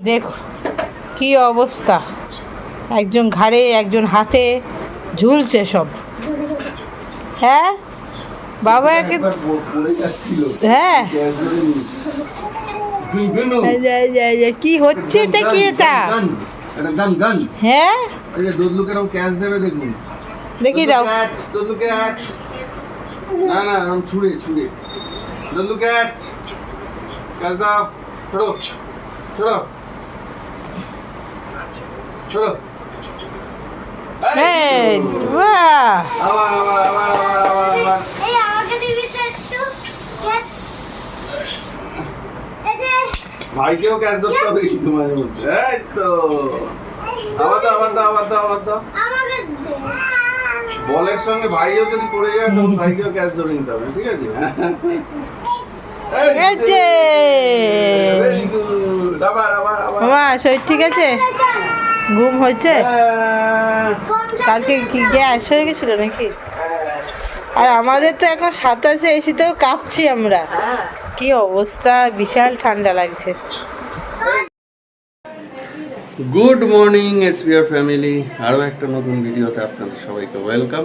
দেখো কি অবস্থা? একজন ঘাড়ে একজন হাতে ঝুলছে সব। হ্যাঁ? বাবা একে হ্যাঁ। কি হচ্ছে এটা কি এটা? হ্যাঁ? দেখি দাও। Catch Dodlu catch. না না ছুড়ে ছুড়ে। ক্যাচ। ক্যাচ দাও। ছোড়ো ছোড়ো। ছোড়ো এই, বাহ! আবার আবার আবার আবার আবার আবার। এই আমাকে দিবি তো একটু? ক্যাচ এই যে ভাইকেও ক্যাচ ধরতে হবে কিন্তু মাঝে মধ্যে। এই তো। আবার দাও আবার দাও আবার দাও আবার দাও। বলের সঙ্গে ভাইও যদি পড়ে যায় তখন ভাইকেও ক্যাচ ধরে নিতে হবে ঠিক আছে? আবার আবার আবার। শরীর ঠিক আছে? ঘুম হয়েছে? হ্যাঁ। কালকে কি গ্যাস হয়ে গেছিল নাকি? আর আমাদের তো এখন সাতাশে এসিতেও কাঁপছি আমরা। কি অবস্থা? বিশাল ঠান্ডা লাগছে। গুড মর্নিং এসপিআর ফ্যামিলি আরও একটা নতুন ভিডিওতে আপনাদের সবাইকে ওয়েলকাম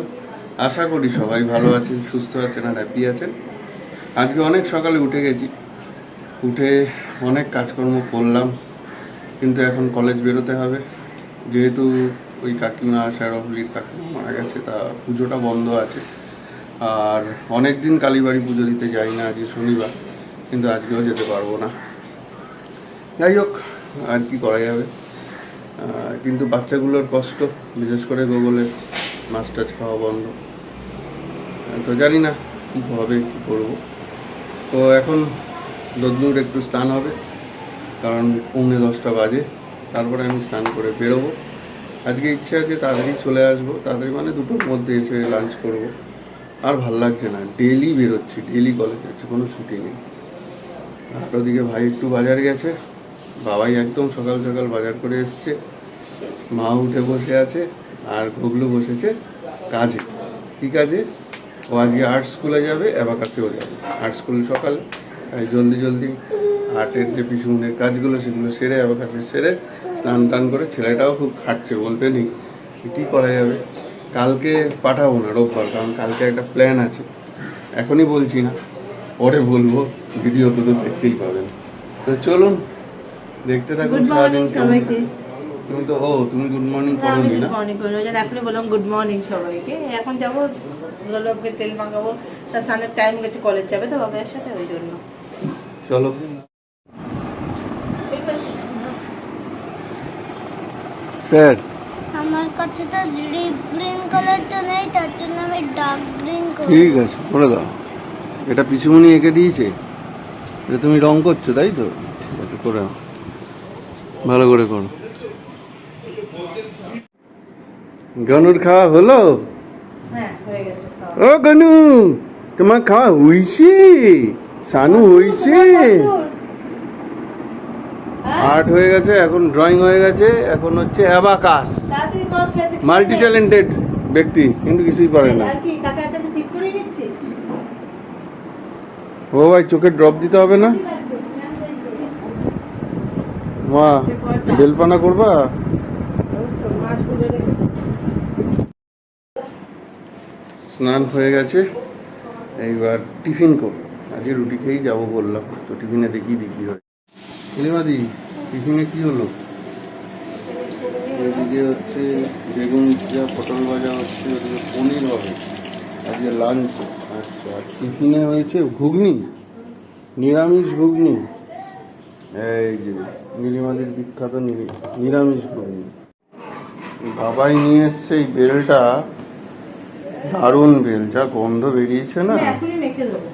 আশা করি সবাই ভালো আছেন সুস্থ আছেন আর হ্যাপি আছেন। আজকে অনেক সকালে উঠে গেছি। উঠে অনেক কাজকর্ম করলাম। কিন্তু এখন কলেজ বেরোতে হবে। যেহেতু ওই কাকিমা শেরফলির কাকিমা মারা গেছে, তা পুজোটা বন্ধ আছে। আর অনেক দিন কালীবাড়ি পুজো দিতে যাই না, আজকে শনিবার, কিন্তু আজকেও যেতে পারব না। যাই হোক, আর কি করা যাবে? কিন্তু বাচ্চাগুলোর কষ্ট, বিশেষ করে গুগলের মাছ টাছ খাওয়া বন্ধ। তো জানি না কী হবে, কী করব। তো এখন দদলুর একটু স্নান হবে, কারণ পৌনে দশটা বাজে। তারপরে আমি স্নান করে বেরোবো। আজকে ইচ্ছে আছে তাড়াতাড়ি চলে আসব। তাড়াতাড়ি মানে দুটোর মধ্যে এসে লাঞ্চ করব। আর ভালো লাগছে না। ডেলি বেরোচ্ছি ডেলি কলেজ যাচ্ছি, কোনো ছুটি নেই। আর ওদিকে ভাই একটু বাজার গেছে। বাবাই একদম সকাল সকাল বাজার করে এসছে। মা উঠে বসে আছে আর গুগলু বসেছে কাজে। কি কাজে? ও আজকে আর্ট স্কুলে যাবে অ্যাবাকাসেও যাবে। আর্ট স্কুল সকালে জলদি জলদি আর্টের যে পিছনের কাজগুলো সেগুলো সেরে আবার কাছে সেরে স্নান টান করে ছেলেটাও খুব খাটছে বলতে নেই। কী করা যাবে? কালকে পাঠাবো না রোববার কারণ কালকে একটা প্ল্যান আছে। এখনই বলছি না পরে বলব ভিডিও তো তো দেখতেই পাবেন। তো চলুন দেখতে থাকুন সারাদিন সবাইকে। তুমি তো ও তুমি গুড মর্নিং করোনি গুড না? মর্নিং ওই জন্য এখনই বললাম গুড মর্নিং সবাইকে। এখন যাব গোলাপকে তেল মাখাবো। তার সামনের টাইম গেছে কলেজ যাবে তো বাবার সাথে ওই জন্য। চলো। স্যার। আমার কাছে তো গ্রিন কালারটা নেই তার জন্য আমি ডার্ক গ্রিন করব। ঠিক আছে করে দাও। এটা পিছুমনি এঁকে দিয়েছে। এটা তুমি রং করছ তাই তো? ঠিক আছে করে নাও। ভালো করে করো। গনুর খাওয়া হলো? হ্যাঁ হয়ে। ও গনু তোমার খাওয়া হইছে? সানু হইছে? আর্ট হয়ে গেছে এখন ড্রয়িং হয়ে গেছে এখন হচ্ছে অ্যাবাকাস মাল্টি ট্যালেন্টেড ব্যক্তি কিন্তু কিছুই পারে না। ও ভাই চোখে ড্রপ দিতে হবে না? মা বেলপানা করবা? স্নান হয়ে গেছে এইবার টিফিন করব। আজকে রুটি খেয়েই যাব বললাম তো টিফিনে দেখি দেখি হয়। নীলিমাদি টিফিনে কি হলো? এদিকে হচ্ছে বেগুন ভাজা পটল ভাজা হচ্ছে ওদিকে পনির হবে। আজকে লাঞ্চ আচ্ছা আর টিফিনে হয়েছে? ঘুগনি? নিরামিষ ঘুগনি? এই যে নীলিমাদির বিখ্যাত নিরামিষ ঘুগনি। বাবাই নিয়ে এসছে এই বেলটা। দারুণ বেল। যা গন্ধ বেরিয়েছে না? দেবো।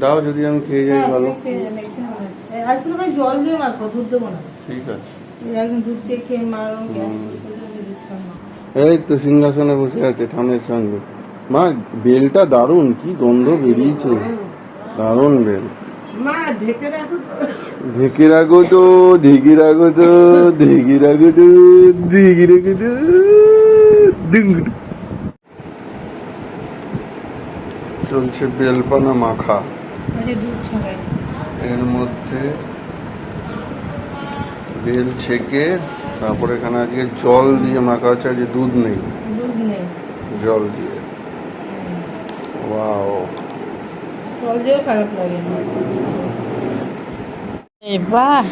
দাও যদি আমি খেয়ে যাই ভালো। মেখে হবে। আর একটু জল দিয়ে মাখো দুধ দেবো না। ঠিক আছে। একদম দুধ দিয়ে খেয়ে মারো এই তো সিংহাসনে বসে আছে ঠামের সঙ্গে। মা বেলটা দারুণ কি গন্ধ বেরিয়েছে। দারুণ বেল। ঢেকে রাখো তো। ঢেকে রাখো তো ঢেকে রাখো তো ঢেকে রাখো তো চলছে বেলপানা মাখা। দুধ ছাড়াই। এর মধ্যে বেল ছেঁকে তারপরে এখানে আজকে জল দিয়ে মাখা হচ্ছে আজকে দুধ নেই। জল দিয়ে। ওয়াও। জল দিয়েও খারাপ লাগে বাহ!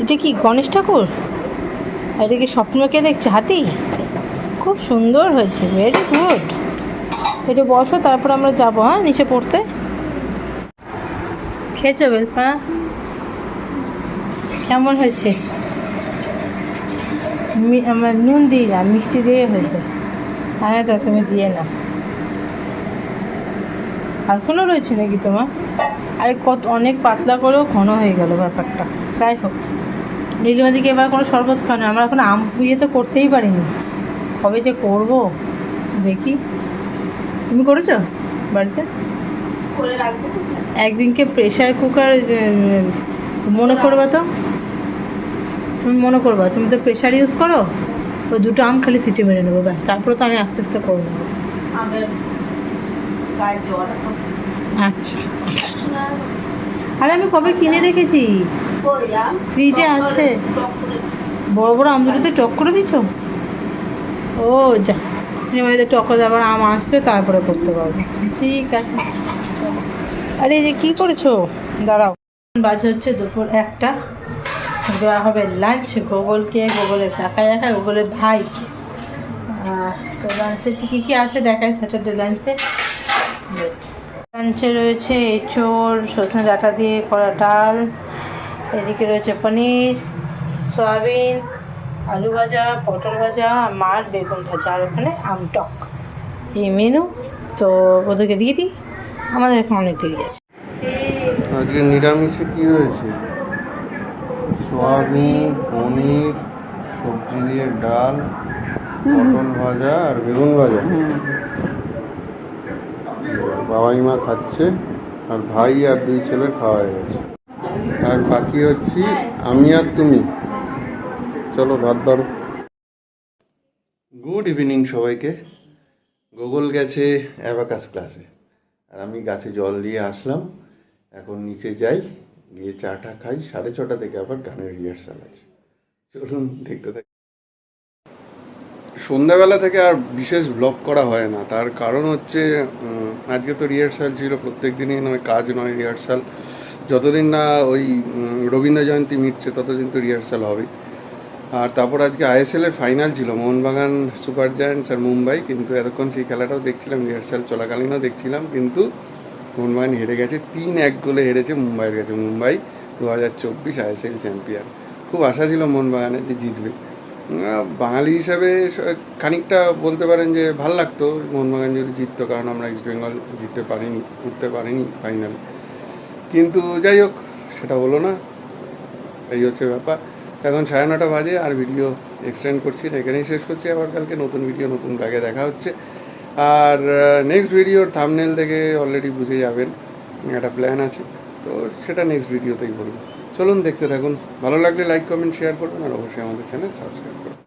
এটা কি গণেশ ঠাকুর? এটা কি স্বপ্নকে দেখছে? হাতি? খুব সুন্দর হয়েছে ভেরি গুড এটা বসো তারপর আমরা যাব হ্যাঁ নিচে পড়তে? খেয়েছো বেলপা? কেমন হয়েছে? আমার নুন দিই না, মিষ্টি দিয়ে হয়েছে। হ্যাঁ তো, তুমি দিয়ে না আর কোনো রয়েছে নাকি তোমার? আরে কত, অনেক পাতলা করেও ঘন হয়ে গেল ব্যাপারটা। যাই হোক, নীলিমাদিকে এবার কোনো শরবত খাওয়ানো আমরা এখন আম ইয়ে তো করতেই পারিনি। কবে যে করব, দেখি। তুমি করেছ বাড়িতে? একদিনকে প্রেশার কুকার মনে করবা তো? তুমি মনে করবা তুমি তো প্রেশার ইউজ করো ওই দুটো আম খালি সিটি মেরে নেব ব্যাস তারপরে তো আমি আস্তে আস্তে করে নেব। আচ্ছা। আরে আমি কবে কিনে রেখেছি ফ্রিজে আছে। বড় বড় আম দুটোতে টক করে দিচ্ছ ও যা টক করে আবার আম আসবে তারপরে করতে পারব। ঠিক আছে। আরে যে কী করেছ? দাঁড়াও। বাজে হচ্ছে দুপুর একটা। দেওয়া হবে লাঞ্চ গোগলকে গোগলের কাকা দেখা গোগলের আহ, তো লাঞ্চে কী কী আছে দেখায় স্যাটারডে লাঞ্চে লাঞ্চে রয়েছে এঁচোড় সজনে ডাটা দিয়ে করা ডাল। এদিকে রয়েছে পনির সয়াবিন আলু ভাজা পটল ভাজা মার বেগুন ভাজা আর ওখানে আমটক এই মেনু তো ওদেরকে দিয়ে দিই। আমাদের এখন অনেক দেরি আছে। আজকে নিরামিষে কি রয়েছে? সোয়াবিন পনির, সবজি দিয়ে ডাল পটল ভাজা আর বেগুন ভাজা। বাবাই মা খাচ্ছে আর ভাই আর দুই ছেলের খাওয়া হয়ে গেছে। আর বাকি হচ্ছি আমি আর তুমি। চলো ভাত বাড়ো। গুড ইভিনিং সবাইকে। গুগল গেছে অ্যাবাকাস ক্লাসে। আর আমি গাছে জল দিয়ে আসলাম। এখন নিচে যাই, গিয়ে চাটা খাই। সাড়ে ছটা থেকে আবার গানের রিহার্সাল আছে। চলুন দেখতে থাকি। সন্ধ্যাবেলা থেকে আর বিশেষ ব্লগ করা হয় না। তার কারণ হচ্ছে আজকে তো রিহার্সাল ছিল। প্রত্যেক দিনই নয় কাজ নয় রিহার্সাল যতদিন না ওই রবীন্দ্র জয়ন্তী মিটছে, ততদিন তো রিহার্সাল হবেই। আর তারপর আজকে আইএসএল এর ফাইনাল ছিল, মোহনবাগান সুপার জায়ান্টস আর মুম্বাই, কিন্তু এতক্ষণ সেই খেলাটাও দেখছিলাম রিহার্সাল চলাকালীনও দেখছিলাম, কিন্তু মোহনবাগান হেরে গেছে, তিন এক গোলে হেরেছে মুম্বাইয়ের কাছে। মুম্বাই দু হাজার চব্বিশ আইএসএল চ্যাম্পিয়ন খুব আশা ছিল মোহনবাগানে যে জিতবে। বাঙালি হিসাবে খানিকটা বলতে পারেন যে ভালো লাগতো মোহনবাগান যদি জিততো, কারণ আমরা ইস্ট বেঙ্গল জিততে পারিনি, উঠতে পারিনি ফাইনালে কিন্তু যাই হোক, সেটা হলো না, এই হচ্ছে ব্যাপার। এখন সাড়ে নটা বাজে আর ভিডিও এক্সটেন্ড করছি না এখানেই শেষ করছি। আবার কালকে নতুন ভিডিও নতুন ব্যাগে দেখা হচ্ছে। আর নেক্সট ভিডিওর থামনেল দেখে অলরেডি বুঝে যাবেন, একটা প্ল্যান আছে। তো সেটা নেক্সট ভিডিওতেই বলব। চলুন দেখতে থাকুন। ভালো লাগলে লাইক কমেন্ট শেয়ার করবেন, আর অবশ্যই আমাদের চ্যানেল সাবস্ক্রাইব করুন